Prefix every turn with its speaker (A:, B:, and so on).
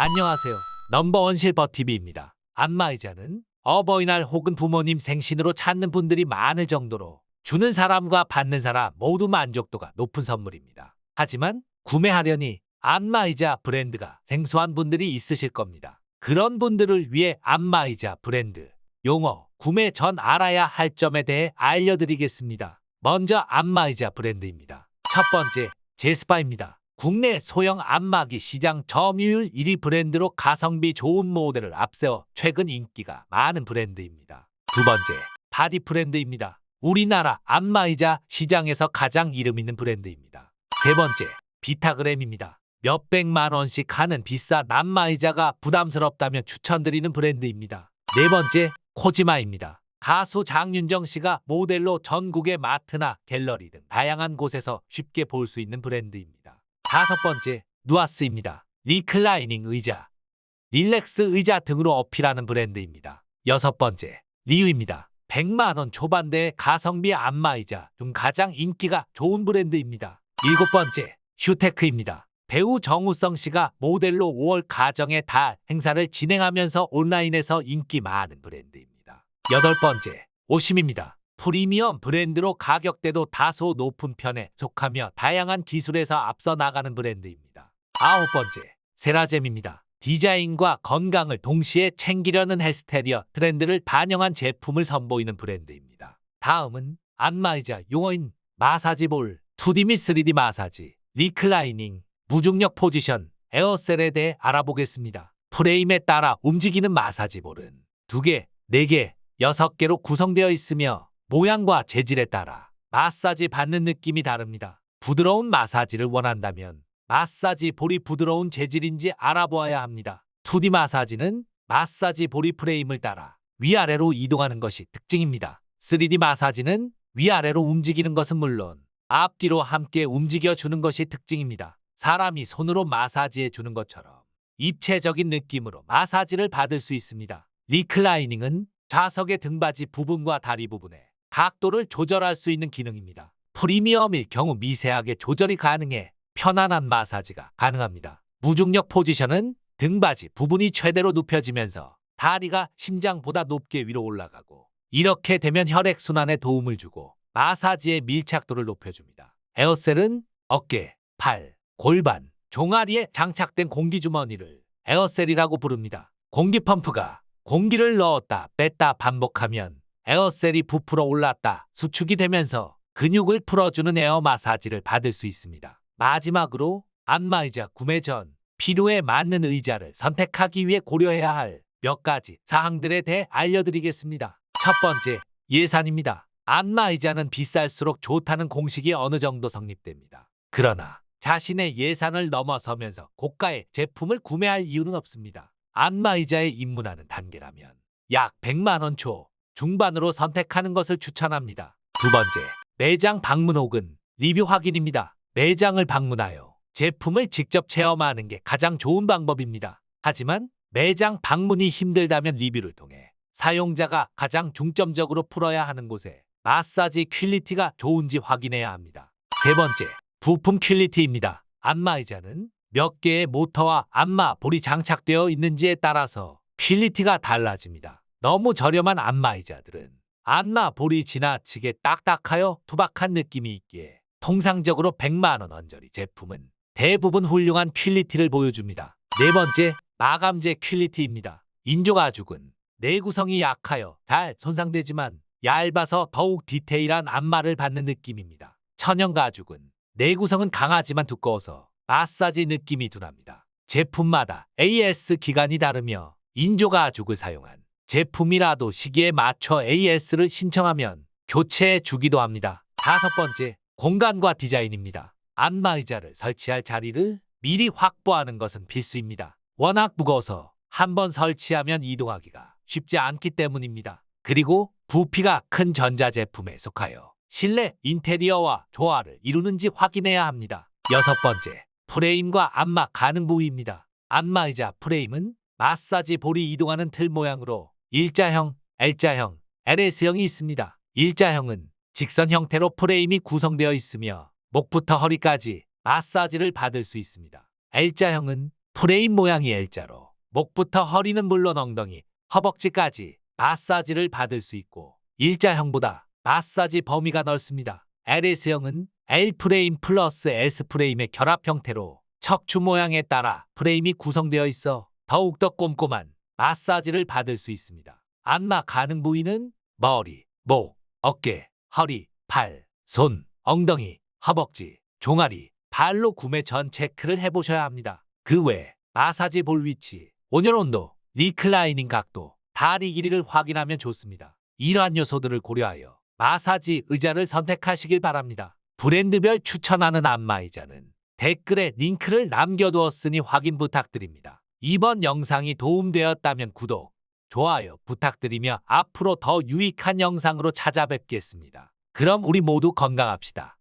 A: 안녕하세요. 넘버원 실버TV입니다. 안마의자는 어버이날 혹은 부모님 생신으로 찾는 분들이 많을 정도로 주는 사람과 받는 사람 모두 만족도가 높은 선물입니다. 하지만 구매하려니 안마의자 브랜드가 생소한 분들이 있으실 겁니다. 그런 분들을 위해 안마의자 브랜드 용어 구매 전 알아야 할 점에 대해 알려드리겠습니다. 먼저 안마의자 브랜드입니다. 첫 번째 제스파입니다. 국내 소형 안마기 시장 점유율 1위 브랜드로 가성비 좋은 모델을 앞세워 최근 인기가 많은 브랜드입니다. 두 번째, 바디 브랜드입니다. 우리나라 안마의자 시장에서 가장 이름 있는 브랜드입니다. 세 번째, 비타그램입니다. 몇백만 원씩 하는 비싼 안마의자가 부담스럽다면 추천드리는 브랜드입니다. 네 번째, 코지마입니다. 가수 장윤정 씨가 모델로 전국의 마트나 갤러리 등 다양한 곳에서 쉽게 볼 수 있는 브랜드입니다. 다섯 번째, 누아스입니다. 리클라이닝 의자, 릴렉스 의자 등으로 어필하는 브랜드입니다. 여섯 번째, 리유입니다. 100만 원 초반대의 가성비 안마의자 중 가장 인기가 좋은 브랜드입니다. 일곱 번째, 휴테크입니다. 배우 정우성 씨가 모델로 5월 가정의 달 행사를 진행하면서 온라인에서 인기 많은 브랜드입니다. 여덟 번째, 오심입니다. 프리미엄 브랜드로 가격대도 다소 높은 편에 속하며 다양한 기술에서 앞서 나가는 브랜드입니다. 아홉 번째, 세라젬입니다. 디자인과 건강을 동시에 챙기려는 헬스테리어 트렌드를 반영한 제품을 선보이는 브랜드입니다. 다음은 안마의자 용어인 마사지 볼, 2D 및 3D 마사지, 리클라이닝, 무중력 포지션, 에어셀에 대해 알아보겠습니다. 프레임에 따라 움직이는 마사지 볼은 2개, 4개, 6개로 구성되어 있으며 모양과 재질에 따라 마사지 받는 느낌이 다릅니다. 부드러운 마사지를 원한다면 마사지 볼이 부드러운 재질인지 알아보아야 합니다. 2D 마사지는 마사지 볼이 프레임을 따라 위아래로 이동하는 것이 특징입니다. 3D 마사지는 위아래로 움직이는 것은 물론 앞뒤로 함께 움직여 주는 것이 특징입니다. 사람이 손으로 마사지해 주는 것처럼 입체적인 느낌으로 마사지를 받을 수 있습니다. 리클라이닝은 좌석의 등받이 부분과 다리 부분에 각도를 조절할 수 있는 기능입니다. 프리미엄일 경우 미세하게 조절이 가능해 편안한 마사지가 가능합니다. 무중력 포지션은 등받이 부분이 최대로 눕혀지면서 다리가 심장보다 높게 위로 올라가고 이렇게 되면 혈액순환에 도움을 주고 마사지의 밀착도를 높여줍니다. 에어셀은 어깨, 팔, 골반, 종아리에 장착된 공기주머니를 에어셀이라고 부릅니다. 공기펌프가 공기를 넣었다 뺐다 반복하면 에어셀이 부풀어 올랐다 수축이 되면서 근육을 풀어주는 에어 마사지를 받을 수 있습니다. 마지막으로 안마의자 구매 전 필요에 맞는 의자를 선택하기 위해 고려해야 할 몇 가지 사항들에 대해 알려드리겠습니다. 첫 번째, 예산입니다. 안마의자는 비쌀수록 좋다는 공식이 어느 정도 성립됩니다. 그러나 자신의 예산을 넘어서면서 고가의 제품을 구매할 이유는 없습니다. 안마의자에 입문하는 단계라면 약 100만 원 초 중반으로 선택하는 것을 추천합니다. 두 번째, 매장 방문 혹은 리뷰 확인입니다. 매장을 방문하여 제품을 직접 체험하는 게 가장 좋은 방법입니다. 하지만 매장 방문이 힘들다면 리뷰를 통해 사용자가 가장 중점적으로 풀어야 하는 곳에 마사지 퀄리티가 좋은지 확인해야 합니다. 세 번째, 부품 퀄리티입니다. 안마의자는 몇 개의 모터와 안마 볼이 장착되어 있는지에 따라서 퀄리티가 달라집니다. 너무 저렴한 안마의자들은 안마 볼이 지나치게 딱딱하여 투박한 느낌이 있기에 통상적으로 100만 원 언저리 제품은 대부분 훌륭한 퀄리티를 보여줍니다. 네 번째, 마감재 퀄리티입니다. 인조가죽은 내구성이 약하여 잘 손상되지만 얇아서 더욱 디테일한 안마를 받는 느낌입니다. 천연가죽은 내구성은 강하지만 두꺼워서 마사지 느낌이 둔합니다. 제품마다 AS 기간이 다르며 인조가죽을 사용한 제품이라도 시기에 맞춰 AS를 신청하면 교체해 주기도 합니다. 다섯 번째, 공간과 디자인입니다. 안마의자를 설치할 자리를 미리 확보하는 것은 필수입니다. 워낙 무거워서 한 번 설치하면 이동하기가 쉽지 않기 때문입니다. 그리고 부피가 큰 전자제품에 속하여 실내 인테리어와 조화를 이루는지 확인해야 합니다. 여섯 번째, 프레임과 안마 가능 부위입니다. 안마의자 프레임은 마사지 볼이 이동하는 틀 모양으로 일자형, L자형, LS형이 있습니다. 일자형은 직선 형태로 프레임이 구성되어 있으며 목부터 허리까지 마사지를 받을 수 있습니다. L자형은 프레임 모양이 L자로 목부터 허리는 물론 엉덩이, 허벅지까지 마사지를 받을 수 있고 일자형보다 마사지 범위가 넓습니다. LS형은 L 프레임 플러스 S 프레임의 결합 형태로 척추 모양에 따라 프레임이 구성되어 있어 더욱더 꼼꼼한 마사지를 받을 수 있습니다. 안마 가능 부위는 머리, 목, 어깨, 허리, 팔, 손, 엉덩이, 허벅지, 종아리, 발로 구매 전 체크를 해보셔야 합니다. 그 외 마사지 볼 위치, 온열 온도, 리클라이닝 각도, 다리 길이를 확인하면 좋습니다. 이러한 요소들을 고려하여 마사지 의자를 선택하시길 바랍니다. 브랜드별 추천하는 안마 의자는 댓글에 링크를 남겨두었으니 확인 부탁드립니다. 이번 영상이 도움되었다면 구독, 좋아요 부탁드리며 앞으로 더 유익한 영상으로 찾아뵙겠습니다. 그럼 우리 모두 건강합시다.